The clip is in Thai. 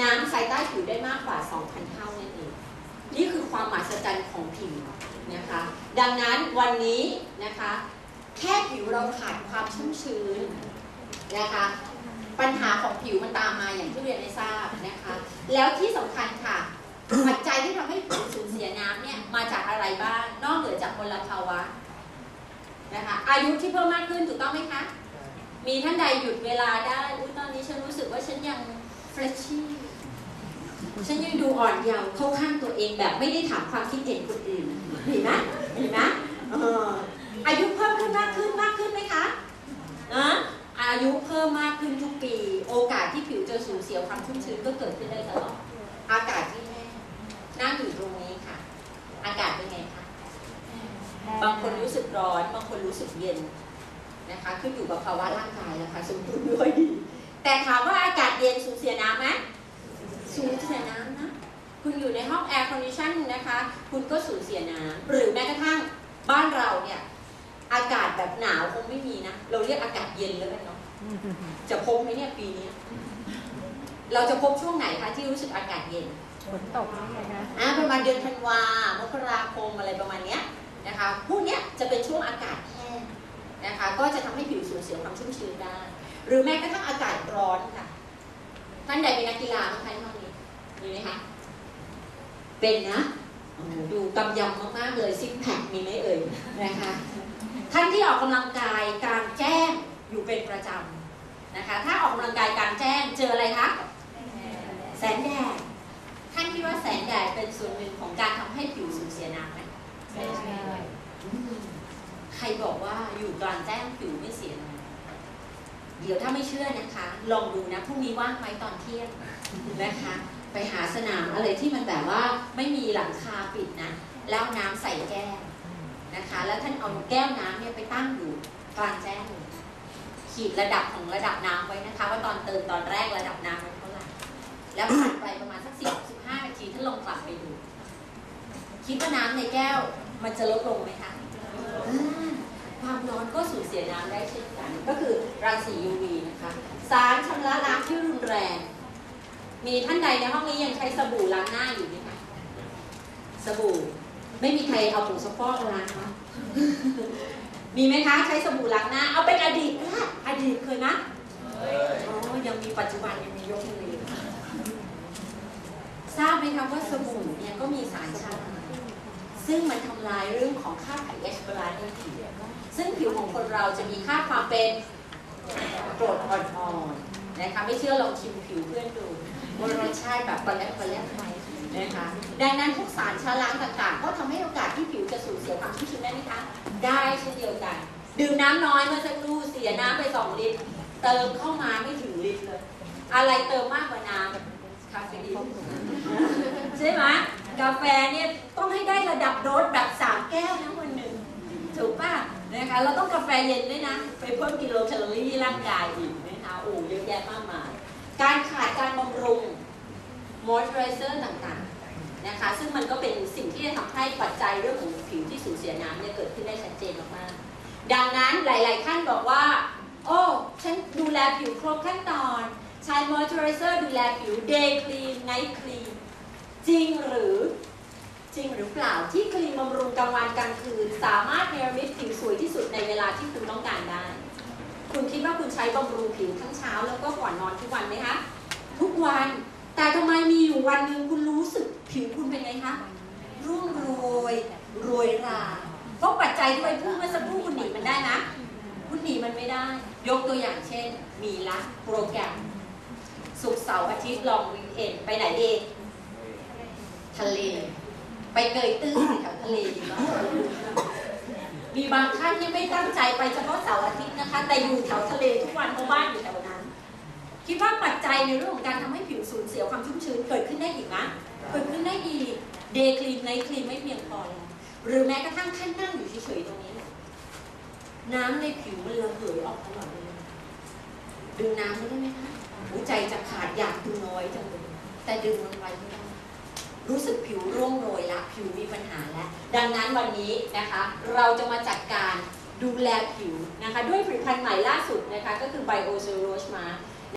น้ำภายใต้ผิวได้มากกว่า 2,000 เท่านั่นเอง นี่คือความมหัศจรรย์ของผิวนะคะ ดังนั้นวันนี้นะคะ แค่ผิวเราขาดความชุ่มชื้นนะคะ ปัญหาของผิวมันตามมาอย่างที่เรียนได้ทราบนะคะ แล้วที่สำคัญค่ะปัจจัยที่ทำให้ผิวสูญเสียน้ำเนี่ยมาจากอะไรบ้าง นอกเหนือจากมลภาวะนะคะอายุที่เพิ่มมากขึ้นถูกต้องไหมคะ มีท่านใดหยุดเวลาได้อุ้ยตอนนี้ฉันรู้สึกว่าฉันยังเฟรชชี่ ฉันยังดูอ่อนเยาว์เข้าข้างตัวเองแบบไม่ได้ถามความคิดเห็นคนอื่นเห็นไหมเห็นไหมอายุเพิ่มขึ้นมากขึ้นมากขึ้นไหมคะนะอายุเพิ่มมากขึ้นทุกปี โอกาสที่ผิวจะสูญเสียความชุ่มชื้นก็เกิดขึ้นได้ตลอดอากาศที่แห้งนั่งอยู่ตรงนี้ค่ะ อากาศเป็นไงคะบางคนรู้สึกร้อน บางคนรู้สึกเย็นนะคะขึ้นอยู่กับภาวะร่างกายนะคะสมดุลไม่ค่อยดี แต่ถามว่าอากาศเย็นสูญเสียน้ำไหม สูญเสียน้ำนะ คุณอยู่ในห้องแอร์คอนดิชันนะคะ คุณก็สูญเสียน้ำหรือแม้กระทั่งบ้านเราเนี่ย อากาศแบบหนาวคงไม่มีนะ เราเรียกอากาศเย็นแล้วกันเนาะจะพบไหมเนี่ยปีนี้เราจะพบช่วงไหนคะที่รู้สึกอากาศเย็นฝนตกนี่ไงคะอ่าประมาณเดือนธันวามกราคมอะไรประมาณเนี้ยนะคะพวกเนี้ยจะเป็นช่วงอากาศแห้งนะคะ ก็จะทำให้ผิวสูญเสียความชุ่มชื้นได้ หรือแม้กระทั่งอากาศร้อนค่ะ ท่านใดเป็นนักกีฬาบ้างคะในห้องนี้ มีไหมคะเป็นนะโอ้โหดูกำยำมากๆเลยซิกแพคมีไหมเอ่ยนะคะท่านที่ออกกำลังกายกลางแจ้งอยู่เป็นประจำนะคะ ถ้าออกกำลังกายกลางแจ้งเจออะไรคะแสงแดดท่านคิดว่าแสงแดดเป็นส่วนหนึ่งของการทำให้ผิวสูญเสียน้ำไหมใช่ใช่อืมใครบอกว่าอยู่กลางแจ้งผิวไม่เสียน้ำ เดี๋ยวถ้าไม่เชื่อนะคะ ลองดูนะพรุ่งนี้ว่างไหมตอนเที่ยงนะคะ ไปหาสนามอะไรที่มันแบบว่าไม่มีหลังคาปิดนะ แล้วน้ำใส่แก้วนะคะ แล้วท่านเอาแก้วน้ำเนี่ยไปตั้งอยู่กลางแจ้งขีดระดับของระดับน้ำไว้นะคะ ว่าตอนเติมตอนแรกระดับน้ำมันเท่าไหร่แล้วผ่านไปประมาณสักสิบสิบห้านาทีท่านลองกลับไปดูคิดว่าน้ำในแก้วมันจะลดลงไหมคะ ความร้อนก็สูญเสียน้ำได้เช่นกัน ก็คือรังสี UV นะคะ สารชำระล้างที่รุนแรง มีท่านใดในห้องนี้ยังใช้สบู่ล้างหน้าอยู่ไหมคะ สบู่ ไม่มีใครเอาผงซักฟอกล้างคะมีไหมคะใช้สบู่ล้างหน้า เอาเป็นอดีตก็ได้อดีตเคยไหมอ๋อยังมีปัจจุบันยังมียกมืออยู่ทราบไหมคะว่าสบู่เนี่ยก็มีสารชา ซึ่งมันทำลายเรื่องของค่า pH บาลานซ์ในผิวซึ่งผิวของคนเราจะมีค่าความเป็นกรดอ่อนๆนะคะไม่เชื่อลองชิมผิวเพื่อนดูว่ารสชาติแบบปลาแรกปลาแรกไหมนะคะดังนั้นพวกสารชะล้างต่างๆ ก็ทำให้โอกาสที่ผิวจะสูญเสียความชุ่มชื้นได้ไหมคะได้เช่นเดียวกัน ดื่มน้ำน้อยเมื่อสักครู่เสียน้ำไปสองลิตร เติมเข้ามาไม่ถึงลิตรเลย อะไรเติมมากกว่าน้ำคาเฟอีนใช่ไหมกาแฟเนี่ยต้องให้ได้ระดับโดสแบบสามแก้วนะวันหนึ่งถูกป่ะ นะคะเราต้องกาแฟเย็นด้วยนะ ไปเพิ่มกิโลแคลอรี่ร่างกายอีกนะคะโอ้เยอะแยะมากมาย การขาดการบำรุงมอยส์เจอไรเซอร์ต่างๆนะคะซึ่งมันก็เป็นสิ่งที่จะทำให้ปัจจัยเรื่องของผิวที่สูญเสียน้ำเนี่ยเกิดขึ้นได้ชัดเจนมากๆดังนั้นหลาย ๆ ท่านบอกว่า โอ้ฉันดูแลผิวครบขั้นตอนใช้มอยส์เจอไรเซอร์ดูแลผิว day cream night cream จริงหรือจริงหรือเปล่าที่ครีมบำรุงกลางวันกลางคืน สามารถเนรมิตผิวสวยที่สุดในเวลาที่คุณต้องการได้ คุณคิดว่าคุณใช้บำรุงผิวทั้งเช้า แล้วก็ก่อนนอนทุกวันไหมคะ ทุกวัน แต่ทำไมมีอยู่วันหนึ่งคุณรู้สึกผิวคุณเป็นไงคะร่วงโรย โรยราเพราะปัจจัยที่ไปพูดเมื่อสักครู่คุณหนีมันได้นะ คุณหนีมันไม่ได้ ยกตัวอย่างเช่น มีละโปรแกรมศุกร์เสาร์อาทิตย์ลองวีคเอนไปไหนดีทะเล ไปเกยตื้นแถวทะเลดีมาก มีบางท่านที่ไม่ตั้งใจไปเฉพาะเสาร์อาทิตย์นะคะ แต่อยู่แถวทะเลทุกวันเพราะบ้านอยู่แถวนั้น คิดว่าปัจจัยในเรื่องของการทำให้ผิวสูญเสียความชุ่มชื้นเกิดขึ้นได้อีกนะเกิดขึ้นได้อีกเดย์ครีมไนท์ครีมไม่เพียงพอแล้วหรือแม้กระทั่งท่านนั่งอยู่เฉยๆตรงนี้นี่ยน้ำในผิวมันระเหยออกตลอดเลยดึงน้ำไม่ได้ไหมคะหัวใจจะขาดอยากดึงน้อยจังเลยแต่ดึงมันไว้ไม่ได้รู้สึกผิวร่วงโรยละ ผิวมีปัญ ดังนั้นวันนี้นะคะเราจะมาจัดการดูแลผิวนะคะด้วยผลิตภัณฑ์ใหม่ล่าสุดนะคะก็คือ Bio Cellulose Mask